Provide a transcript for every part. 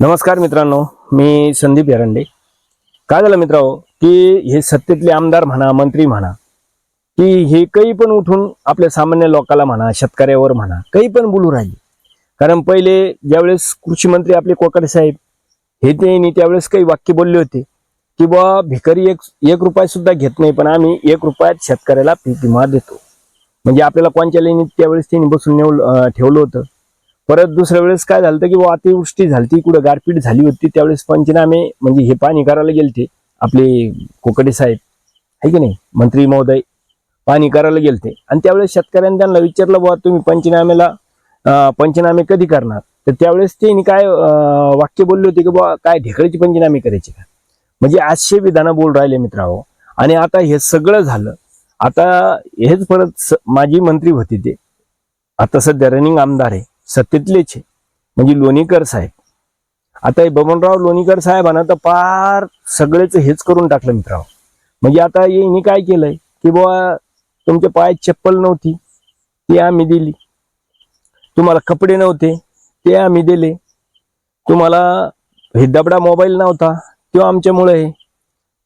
नमस्कार मित्रांनो मी संदीप एरंडे काय झालं मित्रांनो की हे सत्तेतले आमदार म्हणा मंत्री म्हणा की हे काही पण उठून आपल्या सामान्य लोकाला म्हणा शेतकऱ्यावर म्हणा काही पण बोलू राहिले. कारण पहिले ज्यावेळेस कृषी मंत्री आपले कोकडे साहेब हे त्यांनी त्यावेळेस काही वाक्य बोलले होते की बुवा भिकारी एक एक रुपया सुद्धा घेत नाही पण आम्ही एक रुपयात शेतकऱ्याला पीक विमा देतो. म्हणजे आपल्याला कोणच्या लेणीत त्यावेळेस त्यांनी बसून नेवलं ठेवलं होतं. परत दुसऱ्या वेळेस काय झालं की बुवा अतिवृष्टी झाली कुठं गारपीट झाली होती त्यावेळेस पंचनामे म्हणजे हे पाणी करायला गेलते. आपले कोकडे साहेब आहे की नाही? मंत्री महोदय पाणी करायला गेलते. आणि त्यावेळेस शेतकऱ्यांनी त्यांना विचारलं बुवा तुम्ही पंचनामेला पंचनामे कधी करणार? तर त्यावेळेस त्यांनी काय वाक्य बोलले होते की बुवा काय ढेकळीची पंचनामे करायची का? म्हणजे आजशे विधानं बोल राहिले मित्रांनो. आणि आता हे सगळं झालं. आता हेच परत माझी माजी मंत्री होते ते. आता सध्या रनिंग आमदार आहे. सत्तेतलेच आहे. म्हणजे लोणीकर साहेब. आता हे बबनराव लोणीकर साहेबांना तर फार सगळेच हेच करून टाकलं मित्रांनो. म्हणजे आता यांनी काय केलंय की बुवा तुमच्या पायात चप्पल नव्हती ती आम्ही दिली. तुम्हाला कपडे नव्हते ते आम्ही दिले. तुम्हाला हे दबडा मोबाईल नव्हता तो आमच्यामुळे आहे.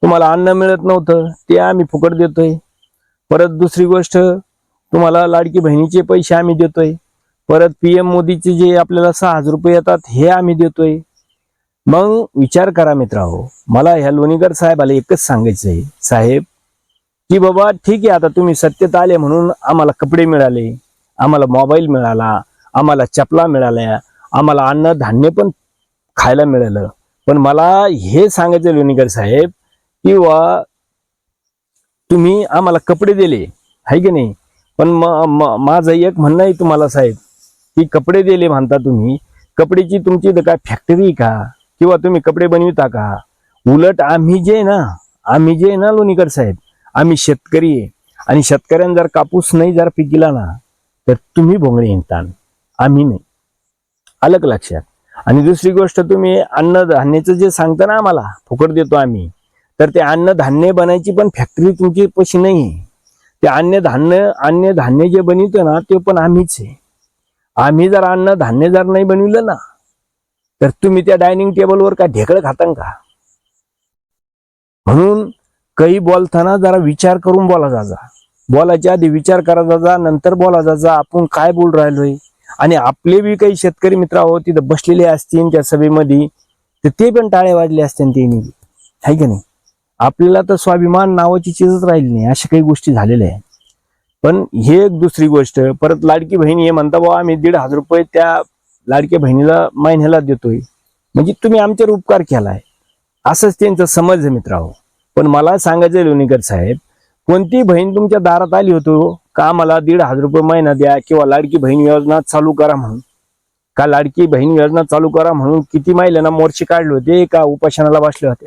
तुम्हाला अन्न मिळत नव्हतं ते आम्ही फुकट देतोय. परत दुसरी गोष्ट तुम्हाला लाडकी बहिणीचे पैसे आम्ही देतोय. परत पीएम मोदीचे जे आपल्याला सहा हजार रुपये येतात हे आम्ही देतोय. मग विचार करा मित्रांनो हो. मला ह्या लोणीकर साहेबाला एकच सांगायचं आहे. साहेब की बाबा ठीक आहे आता तुम्ही सत्तेत आले म्हणून आम्हाला कपडे मिळाले आम्हाला मोबाईल मिळाला आम्हाला चपला मिळाल्या आम्हाला अन्न धान्य पण खायला मिळालं. पण मला हे सांगायचं लोणीकर साहेब किंवा तुम्ही आम्हाला कपडे दिले आहे की नाही? पण माझं एक म्हणणं आहे तुम्हाला साहेब की कपडे दिले म्हणता तुम्ही कपड्याची तुमची काय फॅक्टरी का? किंवा तुम्ही कपडे बनविता का? उलट आम्ही जे आहे ना आम्ही जे आहे ना लोणीकर साहेब आम्ही शेतकरी आहे. आणि शेतकऱ्यांना जर कापूस नाही जर पिकिला ना तर तुम्ही भोंगळे हिंडतान. आम्ही नाही. अलग लक्षात. आणि दुसरी गोष्ट तुम्ही अन्नधान्याचं जे सांगता ना आम्हाला फुकट देतो आम्ही तर ते अन्नधान्य बनायची पण फॅक्टरी तुमची पशी नाही. आहे ते अन्नधान्य अन्नधान्य जे बनितो ना ते पण आम्हीच आहे. आम्ही जर अन्न धान्य जर नाही बनविलं ना तर तुम्ही त्या डायनिंग टेबलवर काय ढेकळं खातान का? म्हणून काही बोलताना जरा विचार करून बोला जाजा बोलायच्या आधी विचार करा जाजा नंतर बोला जाजा आपण काय बोल राहिलोय? आणि आपले बी काही शेतकरी मित्र आहोत तिथं बसलेले असतील त्या सभेमध्ये तर ते पण टाळे वाजले असतील त्यांनी. आहे की नाही? आपल्याला तर स्वाभिमान नावाची चीजच राहिली नाही अशा काही गोष्टी झालेल्या आहेत. पण हे एक दुसरी गोष्ट परत लाडकी बहीण हे म्हणता बाबा आम्ही दीड हजार रुपये त्या लाडक्या बहिणीला महिन्याला देतोय. म्हणजे तुम्ही आमच्यावर उपकार केलाय. असंच त्यांचा समज आहे मित्रांनो हो. पण मला सांगायचं लोणीकर साहेब कोणती बहीण तुमच्या दारात आली होतो हो, का मला दीड हजार रुपये महिना द्या किंवा लाडकी बहीण योजना चालू करा म्हणून? का लाडकी बहीण योजना चालू करा म्हणून किती महिलांना मोर्चे काढले होते का उपासनाला बसले होते?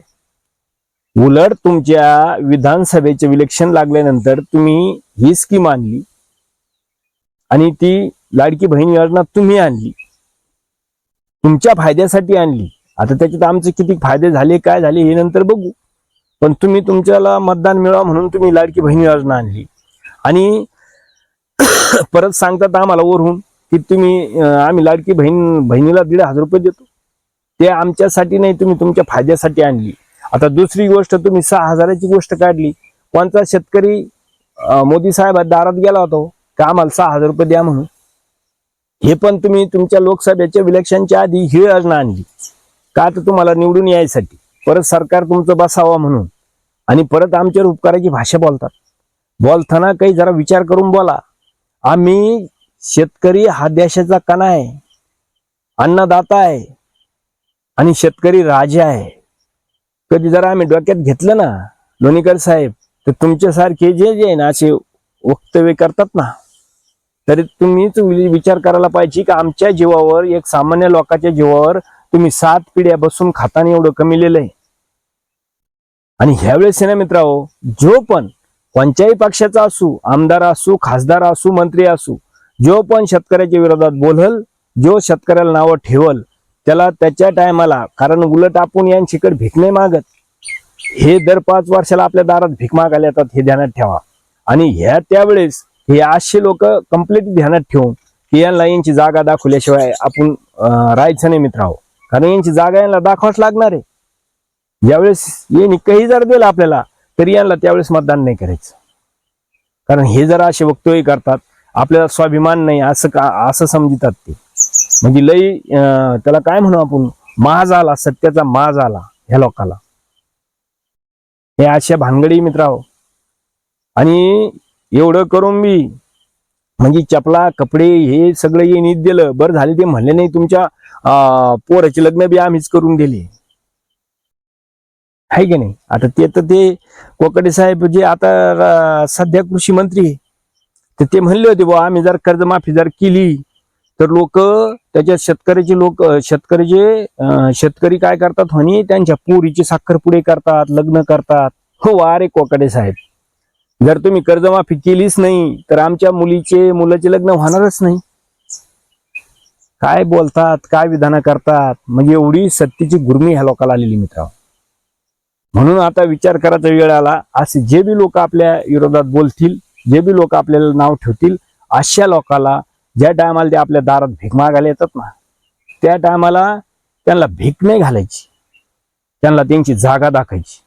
उलट तुमच्या विधानसभेचे इलेक्शन लागल्यानंतर तुम्ही ही स्कीम आणली. आणि ती लाडकी बहीण योजना तुम्ही आणली. तुमच्या फायद्यासाठी आणली. आता त्याच्यात आमचे किती फायदे झाले काय झाले हे नंतर बघू. पण तुम्ही तुमच्याला मतदान मिळवा म्हणून तुम्ही लाडकी बहीण योजना आणली. आणि परत सांगतात आम्हाला वरून की तुम्ही आम्ही लाडकी बहीण बहिणीला दीड हजार रुपये देतो. ते आमच्यासाठी नाही तुम्ही तुमच्या फायद्यासाठी आणली. आता दुसरी गोष्ट तुम्ही सहा हजाराची गोष्ट काढली. कोणता शेतकरी मोदी साहेब दारात गेला होता हो, का आम्हाला सहा हजार रुपये द्या म्हणून? हे पण तुम्ही तुमच्या लोकसभेच्या इलेक्शनच्या आधी ही योजना आणली. का तर तुम्हाला निवडून यायसाठी? परत सरकार तुमचं बसावं म्हणून. आणि परत आमच्यावर उपकाराची भाषा बोलतात. बोलताना काही जरा विचार करून बोला. आम्ही शेतकरी हा देशाचा कणा आहे. अन्नदाता आहे. आणि शेतकरी राजा आहे. कधी जरा आम्ही डोक्यात घेतलं ना लोणीकर साहेब तर तुमच्यासारखे जे जे आहे ना असे वक्तव्य करतात ना तरी तुम्हीच विचार करायला पाहिजे की आमच्या जीवावर एक सामान्य लोकांच्या जीवावर तुम्ही सात पिढ्या बसून खाताना एवढं कमीलेलं आहे आणि ह्यावेळेस आहे ना मित्रांनो जो पण कोणत्याही पक्षाचा असू आमदार असू खासदार असू मंत्री असू जो पण शेतकऱ्याच्या विरोधात बोलल जो शेतकऱ्याला नावं ठेवल त्याला त्याच्या टायमाला कारण उलट आपण यांच्याकडे भीक नाही मागत हे दर पाच वर्षाला आपल्या दारात भीक मागायला येतात हे ध्यानात ठेवा. आणि ह्या त्यावेळेस हे आठशे लोक कंप्लीट ध्यानात ठेवून की यांना यांची जागा दाखवल्याशिवाय आपण राहायचं नाही मित्रांनो कारण यांची जागा यांना दाखवाच लागणार आहे. ज्यावेळेस यांनी काही जर दिलं आपल्याला तरी यांना त्यावेळेस मतदान नाही करायचं. कारण हे जर असे वक्तव्य करतात आपल्याला स्वाभिमान नाही असं का असं समजतात ते. म्हणजे लई त्याला काय म्हणू आपण? माज आला सत्याचा माज आला ह्या लोकाला. हे अशा भानगडी मित्राव आणि एवढं करून मी म्हणजे चपला कपडे हे सगळं येणी दिलं. बरं झाले ते म्हणले नाही तुमच्या पोराचे लग्न बी आम्हीच करून दिले. आहे की नाही? आता ते तर ते कोकडे साहेब जे आता सध्या कृषी मंत्री तर ते म्हणले होते बुवा आम्ही जर कर्जमाफी जर केली तर लोक त्याच्या शेतकऱ्याचे लोक शेतकऱ्याचे शेतकरी काय करतात म्हणे? त्यांच्या पोरीचे साखरपुडे करतात लग्न करतात. हो वारे कोकडे साहेब. जर तुम्ही कर्जमाफी केलीच नाही तर आमच्या मुलीचे मुलाचे लग्न होणारच नाही. काय बोलतात काय विधानं करतात? म्हणजे एवढी सत्तेची गुरमी ह्या लोकांना आलेली मित्र म्हणून आता विचार करायचा वेळ आला असे जे बी लोक आपल्या विरोधात बोलतील जे बी लोक आपल्याला नाव ठेवतील अशा लोकाला ज्या टायमाला ते आपल्या दारात भीक मागायला येतात ना त्या टायमाला त्यांना भीक नाही घालायची. त्यांना त्यांची जागा दाखायची.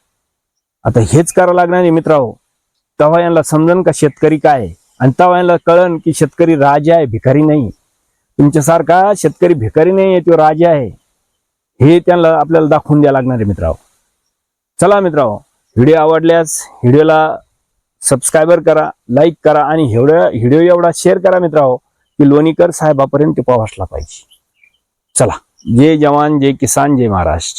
आता हेच करावं लागणार आहे मित्रांनो. तेव्हा यांना समजन का शेतकरी काय? आहे आणि तेव्हा यांना कळन की शेतकरी राजा आहे भिकारी नाही. तुमच्यासारखा शेतकरी भिकारी नाही आहे तो राजा आहे. हे त्यांना आपल्याला दाखवून द्यावं लागणार आहे मित्रांनो. चला मित्रांनो व्हिडिओ आवडल्यास व्हिडिओला सबस्क्रायबर करा लाईक करा आणि एवढ्या व्हिडिओ एवढा शेअर करा मित्रांनो. की लोणीकर साहेबापर्यंत ते पोहोचला पाहिजे. चला. जय जवान जय किसान जय महाराष्ट्र.